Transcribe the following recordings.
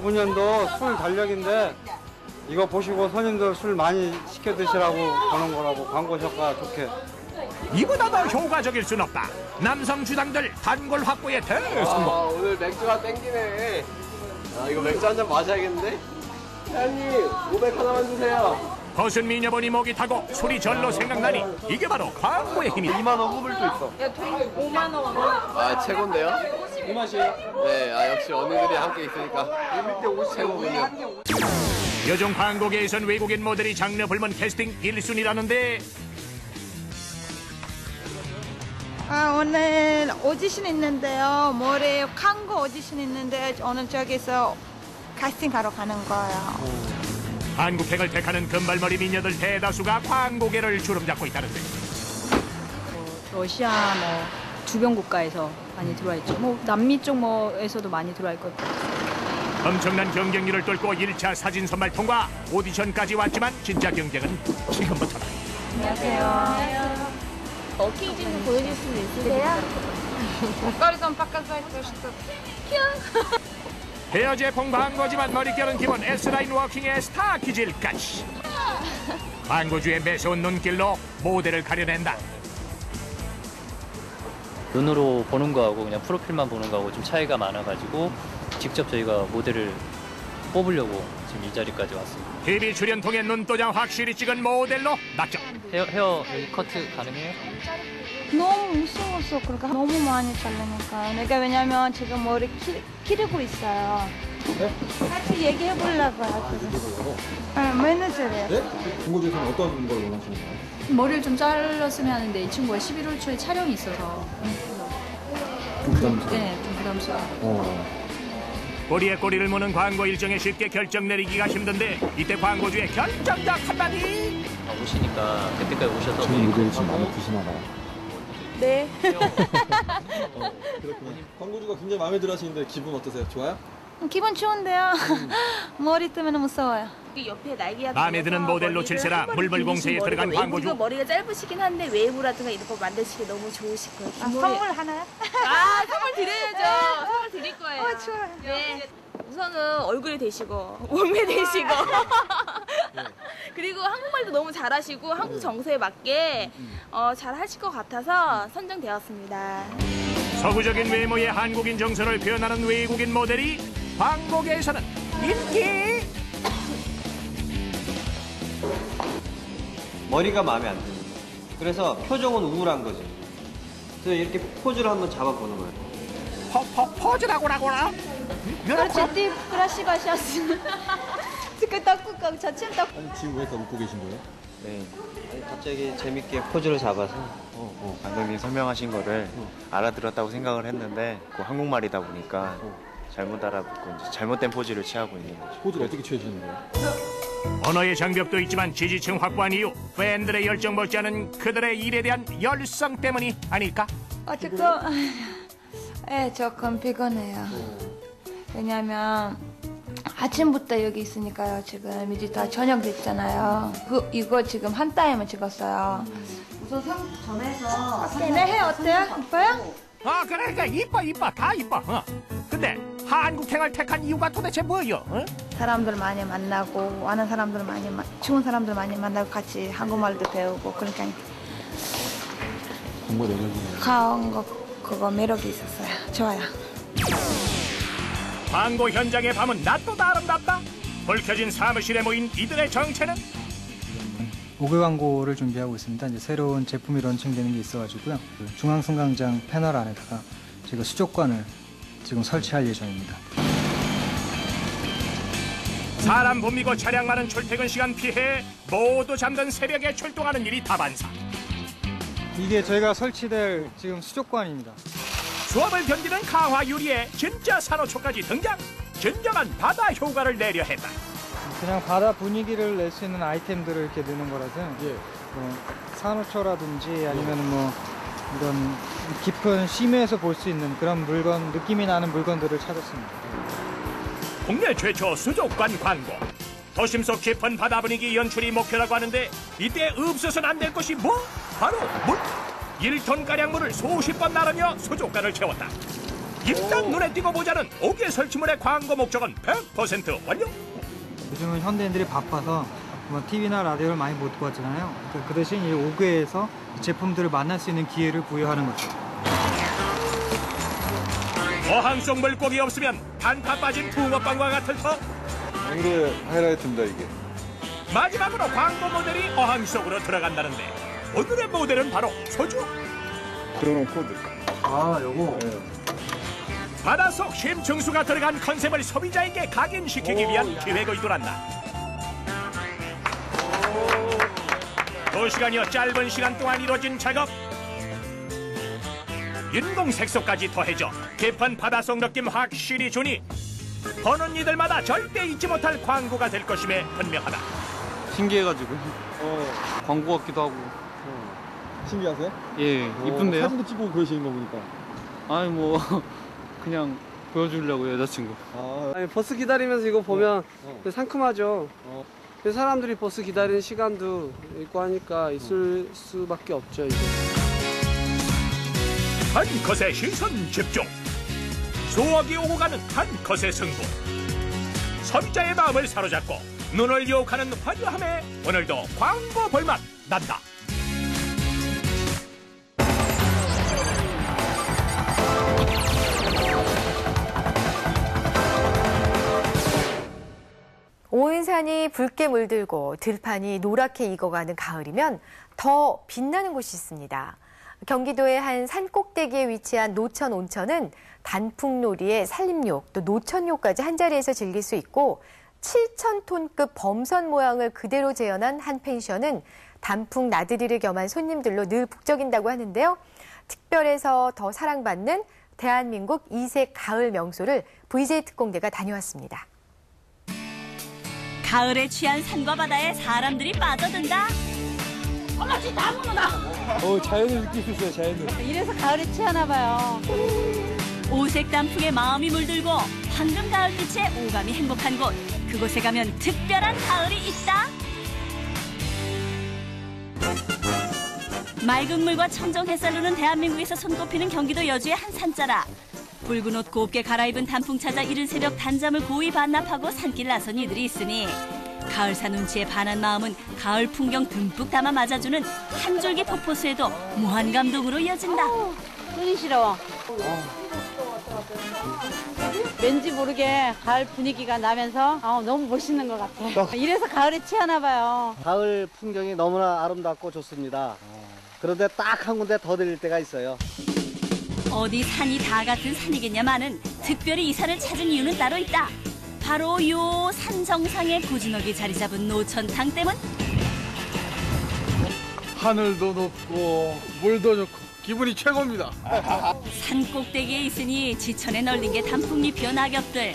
2009년도 술 달력인데 이거 보시고 손님들 술 많이 시켜 드시라고 보는 거라고 광고 효과 좋게. 이보다 더 효과적일 순 없다. 남성 주당들 단골 확보에 대성공. 아 오늘 맥주가 땡기네. 아 이거 맥주 한 잔 마셔야겠는데? 사장님 500 하나만 주세요. 거순 미녀분이 목이 타고 술이 절로 생각나니 이게 바로 광고의 힘이다. 2만 원 후불도 있어. 야, 돈 5만 원. 아 최고인데요? 이 맛이에요? 네, 아 역시 언니들이 함께 있으니까 1대 최고군요. 요즘 광고계에선 외국인 모델이 장르 불문 캐스팅 1순위라는데 아, 오늘 오디션 있는데요. 모레 광고 오디션 있는데 오늘 저기서 캐스팅하러 가는 거예요. 한국행을 택하는 금발머리 미녀들 대다수가 광고계를 주름잡고 있다는데 러시아 뭐 주변 국가에서 많이 들어와 있죠. 뭐 남미 쪽 뭐에서도 많이 들어와 있고 엄청난 경쟁률을 뚫고 1차 사진 선발 통과 오디션까지 왔지만 진짜 경쟁은 지금부터다. 워킹 좀 보여줄 수 있으세요? 목걸이 좀 바꿔서 싶어. 헤어 제품 광고지만 머릿결은 기본 S라인 워킹의 스타 기질까지 광고주의 매서운 눈길로 모델을 가려낸다. 눈으로 보는 거하고 그냥 프로필만 보는 거하고 좀 차이가 많아가지고 직접 저희가 모델을 뽑으려고 지금 이 자리까지 왔습니다. TV 출연 통해 눈도장 확실히 찍은 모델로 낙점. 헤어, 헤어 여기 커트 가능해요? 너무 무서웠어. 그러니까 너무 많이 자르니까. 내가 왜냐면 지금 머리 키, 기르고 있어요. 같이 얘기해 보려고요. 그래서. 네, 매니저래요. 중고주에서는 어떤 걸 원하시는 거예요? 머리를 좀 잘랐으면 하는데 이 친구가 11월 초에 촬영이 있어서 좀 부담스러워요. 네, 좀 부담스러워요. 어. 꼬리에 꼬리를 무는 광고 일정에 쉽게 결정 내리기가 힘든데 이때 광고주의 결정적 한마디. 아, 오시니까 그때까지 오셔서 지금 모델이 지금 마음에 드시나 봐요. 네. 어, 그렇군요. 광고주가 굉장히 마음에 들어 하시는데 기분 어떠세요? 좋아요? 기분 좋은데요. 머리 때문에 무서워요. 이 옆에 날개가 마음에 드는 모델로 머리를 질세라 한 번에 물불 기르신 공세에 머리가 들어간 외부가 광고주. 머리가 짧으시긴 한데 웨이브라든가 이런 거 만드시기 너무 좋으실 거예요. 아, 선물 하나요? 아, 선물 드려야죠. 선물 드릴 거예요. 어, 좋아요. 네. 우선은 얼굴이 되시고 몸매 되시고 그리고 한국말도 너무 잘하시고 한국 정서에 맞게 어, 잘 하실 것 같아서 선정되었습니다. 서구적인 외모의 한국인 정서를 표현하는 외국인 모델이 광고계에서는 인기. 머리가 마음에 안 드는 거예요. 그래서 표정은 우울한 거죠. 그래서 이렇게 포즈를 한번 잡아보는 거예요. 포, 포, 포즈라고라고라. 그렇지. 지금 닦고 가 자체 닦고. 아니, 지금 왜 다 웃고 계신 거예요? 네. 아니, 갑자기 재밌게 포즈를 잡아서 감독님 설명하신 거를 알아들었다고 생각을 했는데 그 한국말이다 보니까 잘못 알아듣고 이제 잘못된 포즈를 취하고 있는 거죠. 포즈를 어떻게 취해주는 거예요? 언어의 장벽도 있지만 지지층 확보한 이유 팬들의 열정 못지않은 그들의 일에 대한 열성 때문이 아닐까? 어, 조금, 예, 조금 피곤해요. 왜냐면, 아침부터 여기 있으니까요, 지금. 이제 다 저녁 됐잖아요. 그, 이거 지금 한 타임을 찍었어요. 우선 상 전에서. 내 해 어때요? 이뻐요? 아 그러니까 이뻐 이뻐 다 이뻐 어. 근데 한국행을 택한 이유가 도대체 뭐여? 어? 사람들 많이 만나고, 아는 사람들 많이, 마, 좋은 사람들 많이 만나고, 같이 한국말도 배우고, 그러니까 매력이네요. 가온 거, 그거 매력이 있었어요. 좋아요. 광고 현장의 밤은 낮보다 아름답다 불 켜진 사무실에 모인 이들의 정체는 5개 광고를 준비하고 있습니다. 이제 새로운 제품이 런칭되는 게 있어가지고요. 그 중앙승강장 패널 안에다가 제가 수족관을 지금 설치할 예정입니다. 사람 붐비고 차량 많은 출퇴근 시간 피해 모두 잠든 새벽에 출동하는 일이 다반사 이게 저희가 설치될 지금 수족관입니다. 수압을 견디는 강화 유리에 진짜 산호초까지 등장 진정한 바다 효과를 내려 했다 그냥 바다 분위기를 낼 수 있는 아이템들을 이렇게 넣는 거라서 예. 뭐 산호초라든지 아니면 뭐 이런 깊은 심해에서 볼 수 있는 그런 물건 느낌이 나는 물건들을 찾았습니다. 국내 최초 수족관 광고. 도심 속 깊은 바다 분위기 연출이 목표라고 하는데 이때 없어서는 안 될 것이 뭐? 바로 물. 1톤 가량 물을 수십 번 나르며 수족관을 채웠다. 일단 눈에 띄고 보자는 옥외 설치물의 광고 목적은 100% 완료. 요즘은 현대인들이 바빠서 뭐 TV나 라디오를 많이 못 보았잖아요. 그그 대신 이 오그에서 제품들을 만날 수 있는 기회를 부여하는 거죠. 어항 속 물고기 없으면 단타 빠진 붕어빵과 같을 터. 오늘의 하이라이트입니다 이게. 마지막으로 광고 모델이 어항 속으로 들어간다는데 오늘의 모델은 바로 소주. 들어놓은 코드. 아, 요거. 바닷속 심층수가 들어간 컨셉을 소비자에게 각인시키기 위한 기획을 이돌았다. 두 시간여 짧은 시간 동안 이루어진 작업. 인공 색소까지 더해져 깊은 바닷속 느낌 확실히 주니 보는 이들마다 절대 잊지 못할 광고가 될 것임에 분명하다. 신기해가지고 광고 같기도 하고 신기하세요? 예 오, 사진도 찍고 그러시는 거 보니까. 아니 뭐 그냥 보여주려고 여자친구 아, 아니, 버스 기다리면서 이거 보면 어. 상큼하죠. 어. 그래서 사람들이 버스 기다리는 시간도 있고 하니까 있을 수밖에 없죠, 이게. 한 컷의 시선 집중. 수억이 오고 가는 한 컷의 승부. 소비자의 마음을 사로잡고 눈을 유혹하는 화려함에 오늘도 광고 볼맛 난다. 온 산이 붉게 물들고 들판이 노랗게 익어가는 가을이면 더 빛나는 곳이 있습니다. 경기도의 한 산꼭대기에 위치한 노천 온천은 단풍놀이에 산림욕, 또 노천욕까지 한자리에서 즐길 수 있고 7,000톤급 범선 모양을 그대로 재현한 한 펜션은 단풍 나들이를 겸한 손님들로 늘 북적인다고 하는데요. 특별해서 더 사랑받는 대한민국 이색 가을 명소를 VJ 특공대가 다녀왔습니다. 가을에 취한 산과 바다에 사람들이 빠져든다. 어머지 다 무너다. 어, 자연을 느낄 수 있어요, 자연을. 이래서 가을에 취하나 봐요. 오색 단풍에 마음이 물들고 황금 가을 빛에 오감이 행복한 곳. 그곳에 가면 특별한 가을이 있다. 맑은 물과 청정 햇살로는 대한민국에서 손꼽히는 경기도 여주의 한 산자라. 붉은 옷 곱게 갈아입은 단풍 찾아 이른 새벽 단잠을 고이 반납하고 산길 나선 이들이 있으니 가을산 운치에 반한 마음은 가을 풍경 듬뿍 담아 맞아주는 한 줄기 폭포수에도 무한 감동으로 이어진다. 손이 시려워. 왠지 모르게 가을 분위기가 나면서 아, 너무 멋있는 것 같아. 이래서 가을에 취하나 봐요. 가을 풍경이 너무나 아름답고 좋습니다. 그런데 딱 한 군데 더 들릴 때가 있어요. 어디 산이 다 같은 산이겠냐마는 특별히 이 산을 찾은 이유는 따로 있다. 바로 요 산 정상에 고즈넉이 자리 잡은 노천탕 때문. 하늘도 높고 물도 좋고 기분이 최고입니다. 산 꼭대기에 있으니 지천에 널린 게 단풍잎이어 낙엽들.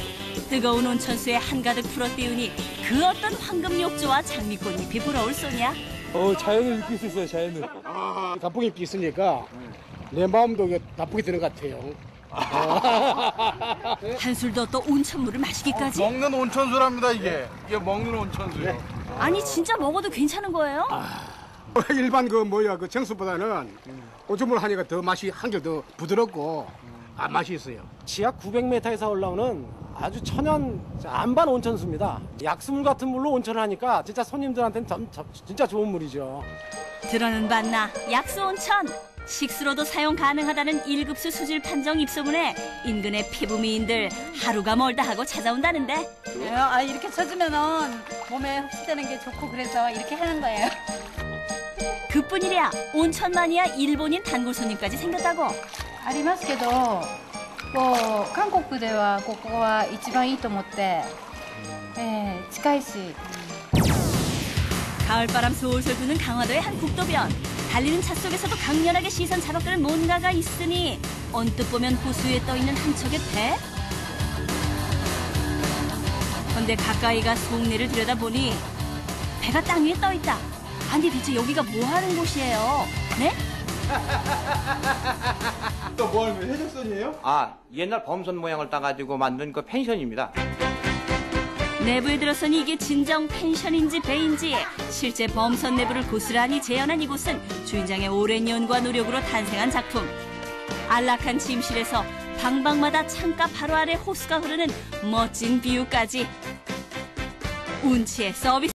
뜨거운 온천수에 한가득 풀어띄우니 그 어떤 황금 욕조와 장미꽃잎이 부러울 소냐. 어, 자연을 느낄 수 있어요, 자연을. 단풍잎이 있으니까 내 마음도 이게 나쁘게 드는 것 같아요. 한술 더 또 온천물을 마시기까지. 먹는 온천수랍니다 이게. 이게 먹는 온천수요. 아니 진짜 먹어도 괜찮은 거예요? 일반 그 뭐야 그 정수보다는 오줌물 하니까 더 맛이 한결 더 부드럽고 아 맛이 있어요. 지하 900m에서 올라오는 아주 천연 안반 온천수입니다. 약수물 같은 물로 온천을 하니까 진짜 손님들한테는 점- 점- 진짜 좋은 물이죠. 들어는 봤나 약수 온천 식수로도 사용 가능하다는 1급수 수질 판정 입소문에 인근의 피부미인들 하루가 멀다 하고 찾아온다는데 아, 이렇게 쳐주면은 몸에 흡수되는 게 좋고 그래서 이렇게 하는 거예요. 그뿐이랴 온천 마니아 일본인 단골 손님까지 생겼다고 ありますけどこう韓国ではここは一番いいと思って、えー近いし 가을바람 솔솔 부는 강화도의 한 국도변 달리는 차 속에서도 강렬하게 시선 잡아끄는 뭔가가 있으니 언뜻 보면 호수에 떠있는 한 척의 배? 근데 가까이가 속내를 들여다보니 배가 땅 위에 떠있다 아니 대체 여기가 뭐하는 곳이에요? 네? 또 뭐 하는 거예요? 해적선이에요? 아, 옛날 범선 모양을 따가지고 만든 그 펜션입니다. 내부에 들어서니 이게 진정 펜션인지 배인지 실제 범선 내부를 고스란히 재현한 이곳은 주인장의 오랜 연구와 노력으로 탄생한 작품. 안락한 침실에서 방방마다 창가 바로 아래 호수가 흐르는 멋진 뷰까지 운치의 서비스